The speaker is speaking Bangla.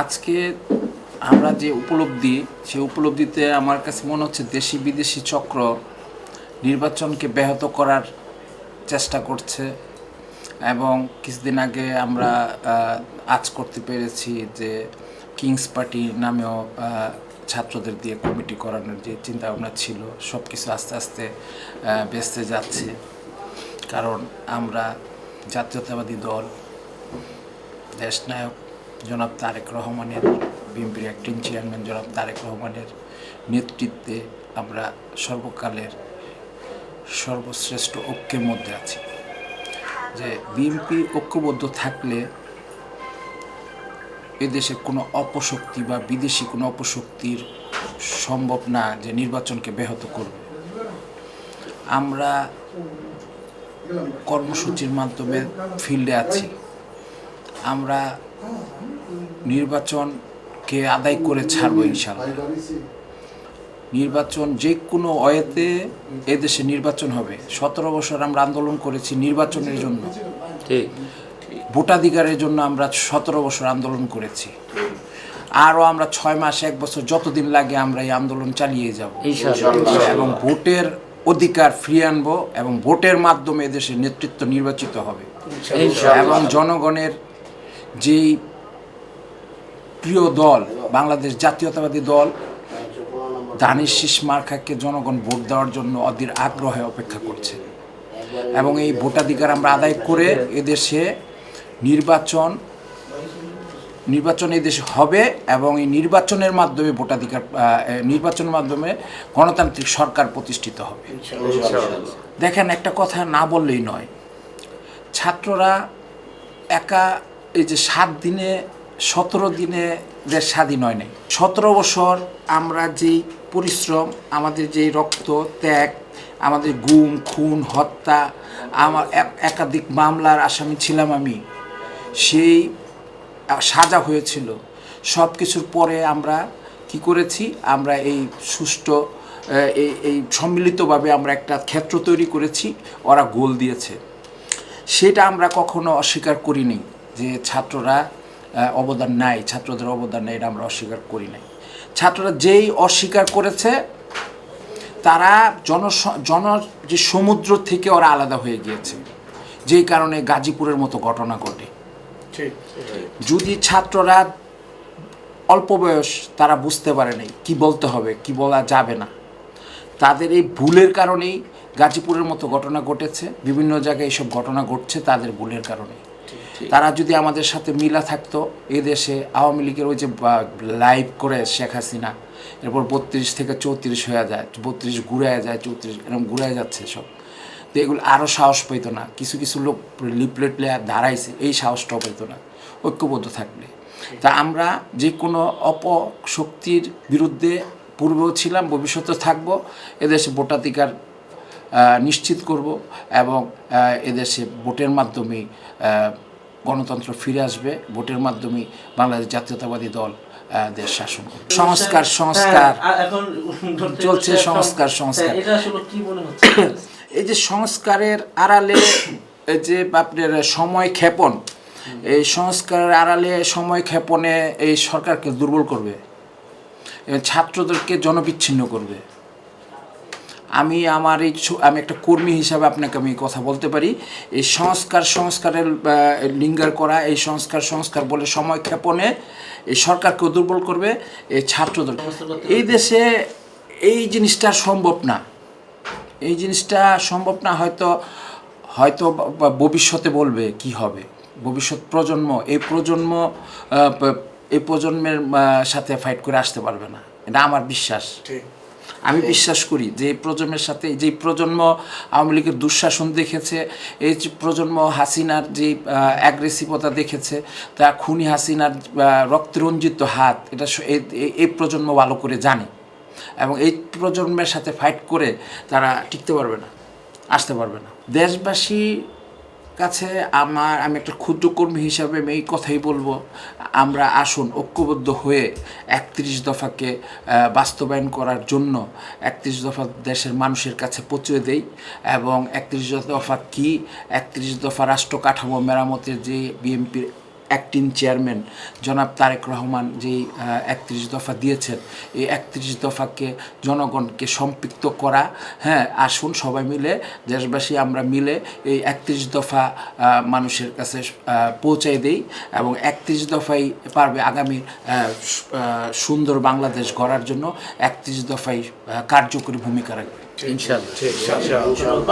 আজকে আমরা যে উপলব্ধি, সেই উপলব্ধিতে আমার কাছে মনে হচ্ছে দেশি বিদেশি চক্র নির্বাচনকে ব্যাহত করার চেষ্টা করছে এবং কিছুদিন আগে আমরা আজ করতে পেরেছি যে কিংস পার্টি নামেও ছাত্রদের দিয়ে কমিটি করানোর যে চিন্তা ভাবনা ছিল সব কিছু আস্তে আস্তে বেঁচতে যাচ্ছে। কারণ আমরা জাতীয়তাবাদী দল দেশনায়ক জনাব তারেক রহমানের, বিএনপির অ্যাক্টিং চেয়ারম্যান জনাব তারেক রহমানের নেতৃত্বে আমরা সর্বকালের সর্বশ্রেষ্ঠ ঐক্যের মধ্যে আছি। যে বিএনপি ঐক্যবদ্ধ থাকলে এদেশে কোনো অপশক্তি বা বিদেশি কোনো অপশক্তির সম্ভব না যে নির্বাচনকে ব্যাহত করবে। আমরা কর্মসূচির মাধ্যমে ফিল্ডে আছি। আমরা নির্বাচনকে আদায় করে ছাড়বো ইনশাল্লাহ নির্বাচন যে কোনো ওয়েতে এদেশে নির্বাচন হবে। সতেরো বছর আমরা আন্দোলন করেছি নির্বাচনের জন্য। ভোটাধিকারের জন্য আমরা সতেরো বছর আন্দোলন করেছি। আরও আমরা ছয় মাস এক বছর যতদিন লাগে আমরা এই আন্দোলন চালিয়ে যাব। এবং ভোটের অধিকার ফিরিয়ে আনব এবং ভোটের মাধ্যমে এদেশের নেতৃত্ব নির্বাচিত হবে। এবং জনগণের যেই প্রিয় দল, বাংলাদেশ জাতীয়তাবাদী দল, দানিশ শীষ মার্কাকে জনগণ ভোট দেওয়ার জন্য অধীর আগ্রহে অপেক্ষা করছে। এবং এই ভোটাধিকার আমরা আদায় করে এদেশে নির্বাচন নির্বাচন এই দেশে হবে এবং এই নির্বাচনের মাধ্যমে ভোটাধিকার নির্বাচনের মাধ্যমে গণতান্ত্রিক সরকার প্রতিষ্ঠিত হবে। দেখেন, একটা কথা না বললেই নয়। ছাত্ররা একা এই যে সাত দিনে, সতেরো দিনে দেশ স্বাধীন হয় নাই। সতেরো বছর আমরা যেই পরিশ্রম, আমাদের যেই রক্ত, ত্যাগ, আমাদের গুম, খুন, হত্যা, আমার একাধিক মামলার আসামি ছিলাম আমি। সেই সাজা হয়েছিল। সব কিছুর পরে আমরা কি করেছি? আমরা এই সুষ্ঠু এই এই সম্মিলিতভাবে আমরা একটা ক্ষেত্র তৈরি করেছি। ওরা গোল দিয়েছে। সেটা আমরা কখনো অস্বীকার করিনি। যে ছাত্ররা অবদান নাই ছাত্রদের অবদান নাই এটা আমরা অস্বীকার করি নাই। ছাত্ররা যেই অস্বীকার করেছে তারা জন জন যে সমুদ্র থেকে ওরা আলাদা হয়ে গিয়েছে। যেই কারণে গাজীপুরের মতো ঘটনা ঘটে। যদি ছাত্ররা অল্প বয়স তারা বুঝতে পারে নাই কি বলতে হবে কি বলা যাবে না। তাদের এই ভুলের কারণেই গাজীপুরের মতো ঘটনা ঘটেছে বিভিন্ন জায়গায় এইসব ঘটনা ঘটছে তাদের ভুলের কারণে তারা যদি আমাদের সাথে মিলা থাকতো এই দেশে আওয়ামী লীগের ওই যে লাইভ করে শেখ হাসিনা এরপর বত্রিশ থেকে চৌত্রিশ হয়ে যায় বত্রিশ ঘুরায় যায় চৌত্রিশ এরকম ঘুরায় যাচ্ছে সব। তো এগুলো আরও সাহস পেত না। কিছু কিছু লোক লিপলেট প্লেয়ার দাঁড়াইছে এই সাহসটাও পেতো না ঐক্যবদ্ধ থাকলে। তা আমরা যে কোনো অপশক্তির বিরুদ্ধে পূর্বেও ছিলাম ভবিষ্যতে থাকব এদেশে ভোটাধিকার নিশ্চিত করব এবং এদেশে ভোটের মাধ্যমেই আহ, গণতন্ত্র ফিরে আসবে ভোটের মাধ্যমে বাংলাদেশ জাতীয়তাবাদী দল দেশ শাসন করবে। সংস্কার সংস্কার। হ্যাঁ, এখন ধরতে চলছে সংস্কার, সংস্কার। হ্যাঁ, এই যে সংস্কারের আড়ালে এই যে আপনার সময় ক্ষেপণ এই সংস্কারের আড়ালে সময় ক্ষেপণে এই সরকারকে দুর্বল করবে ছাত্রদেরকে জনবিচ্ছিন্ন করবে। আমি আমার এই আমি একটা কর্মী হিসাবে আপনাকে আমি কথা বলতে পারি। এই সংস্কার, সংস্কারের লিঙ্গার করা, এই সংস্কার সংস্কার বলে সময় ক্ষেপণে এই সরকারকেও দুর্বল করবে এই ছাত্রদের এই দেশে এই জিনিসটা সম্ভব না। এই জিনিসটা সম্ভব না, হয়তো হয়তো ভবিষ্যতে বলবে কি হবে। ভবিষ্যৎ প্রজন্ম, এই প্রজন্ম এই প্রজন্মের সাথে ফাইট করে আসতে পারবে না। এটা আমার বিশ্বাস। আমি বিশ্বাস করি যে প্রজন্মের সাথে, যে প্রজন্ম আওয়ামী লীগের দুঃশাসন দেখেছে, এই প্রজন্ম হাসিনার যে অ্যাগ্রেসিভতা দেখেছে, তা খুনি হাসিনার রক্তরঞ্জিত হাত, এটা এই প্রজন্ম ভালো করে জানে। এবং এই প্রজন্মের সাথে ফাইট করে তারা টিকতে পারবে না, আসতে পারবে না। দেশবাসী কাছে আমার, আমি একটা ক্ষুদ্র কর্মী হিসাবে আমি এই কথাই বলব। আমরা আসুন, ঐক্যবদ্ধ হয়ে একত্রিশ দফাকে বাস্তবায়ন করার জন্য একত্রিশ দফা দেশের মানুষের কাছে পৌঁছে দেই এবং একত্রিশ দফা কি? একত্রিশ দফা রাষ্ট্র কাঠামো মেরামতের যে বিএনপির অ্যাক্টিং চেয়ারম্যান জনাব তারেক রহমান যেই একত্রিশ দফা দিয়েছেন এই একত্রিশ দফাকে জনগণকে সম্পৃক্ত করা হ্যাঁ আসুন সবাই মিলে দেশবাসী আমরা মিলে এই একত্রিশ দফা মানুষের কাছে পৌঁছাই দেই এবং একত্রিশ দফাই পারবে আগামী সুন্দর বাংলাদেশ গড়ার জন্য একত্রিশ দফাই কার্যকরী ভূমিকা রাখবে। ইনশাল্লাহ